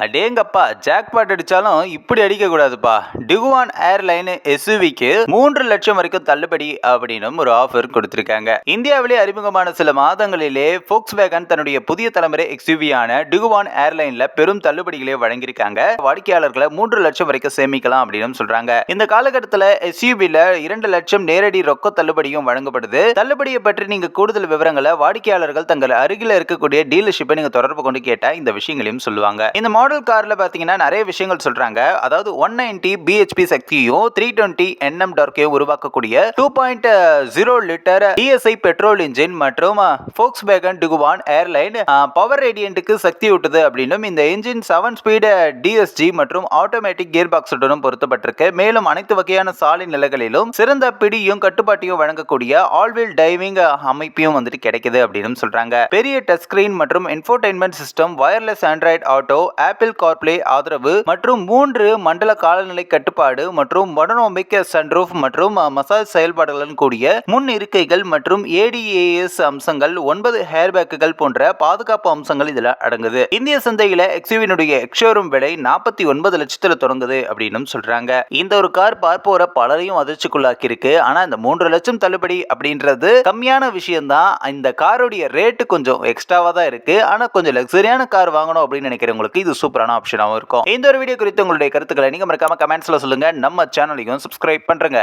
அடேங்கப்பா ஜாக்பாட் அடிச்சாலும் இப்படி அடிக்க கூடாதுப்பா டிகுவான் ஏர்லைன் எஸ்யூவிக்கு மூன்று லட்சம் வரைக்கும் தள்ளுபடி அப்படின்னு ஒரு ஆஃபர் கொடுத்திருக்காங்க. இந்தியாவிலே அறிமுகமான சில மாதங்களிலே ஃபோக்ஸ் வேகன் தன்னுடைய புதிய தலைமுறை எக்ஸ்யூவியான டிகுவான் ஏர்லைன்ல பெரும் தள்ளுபடிகளை வழங்கியிருக்காங்க. வாடிக்கையாளர்களை மூன்று லட்சம் வரைக்கும் சேமிக்கலாம் அப்படின்னு சொல்றாங்க. இந்த காலகட்டத்தில் எஸ்யூவில இரண்டு லட்சம் நேரடி ரொக்க தள்ளுபடியும் வழங்கப்படுது. தள்ளுபடியை பற்றி நீங்க கூடுதல் விவரங்களை வாடிக்கையாளர்கள் தங்கள் அருகில் இருக்கக்கூடிய டீலர்ஷிப்பை நீங்க தொடர்பு கொண்டு கேட்டா இந்த விஷயங்களையும் சொல்லுவாங்க. இந்த மாடல் காரில் பார்த்தீங்கன்னா நிறைய விஷயங்கள் சொல்றாங்க. அதாவது ஒன் நைன்டி பிஹெச்பி சக்தியும் த்ரீ டுவெண்ட்டி என்எம் டார்க்கையும் உருவாக்கக்கூடிய two point zero litre TSI petrol engine மற்றும் Volkswagen Tiguan R line power ரேடியண்ட்டுக்கு சக்தி ஊட்டுது அப்படின்னும் இந்த இன்ஜின் செவன் ஸ்பீடு டிஎஸ்ஜி மற்றும் ஆட்டோமேட்டிக் கியர் பாக்ஸுடனும் பொருத்தப்பட்டிருக்கு. மேலும் அனைத்து வகையான சாலை நிலைகளிலும் சிறந்த பிடியும் கட்டுப்பாட்டையும் வழங்கக்கூடிய ஆல்வீல் டைவிங் அமைப்பையும் வந்துட்டு கிடைக்குது அப்படின்னு சொல்றாங்க. பெரிய டச் ஸ்கிரீன் மற்றும் infotainment system wireless Android Auto Apple CarPlay ஆதரவு மற்றும் மூன்று மண்டல காலநிலை கட்டுப்பாடு மற்றும் வடநோமிக்க சன்ரூஃப் மற்றும் மசாஜ் செயல்பாடுகளுடன் கூடிய முன் இருக்கைகள் மற்றும் ஏடிஏஎஸ் அம்சங்கள் ஒன்பது ஹேர்பேக்குகள் போன்ற பாதுகாப்பு அம்சங்கள் இதில் அடங்குது. இந்திய சந்தையில எக்ஸ்யூவினுடைய எக்ஸோரூம் விலை நாற்பத்தி ஒன்பது லட்சத்துல தொடங்குது அப்படின்னு சொல்றாங்க. இந்த ஒரு கார் பார்ப்போர பலரையும் அதிர்ச்சிக்குள்ளாக்கி இருக்கு ஆனா இந்த மூன்று லட்சம் தள்ளுபடி அப்படின்றது கம்மியான விஷயம் தான் இந்த காருடைய ரேட்டு கொஞ்சம் எக்ஸ்ட்ராவா தான் இருக்கு. ஆனா கொஞ்சம் லக்ஸரியான கார் வாங்கணும் அப்படின்னு நினைக்கிறவங்களுக்கு இது சூப்பரான ஆப்ஷனாகவும் இருக்கும். இந்த ஒரு வீடியோ குறித்து உங்களுடைய கருத்துக்களை நீங்க மறக்காம கமெண்ட்ஸ்ல சொல்லுங்க. நம்ம சேனலையும் சப்ஸ்கிரைப் பண்றேங்க.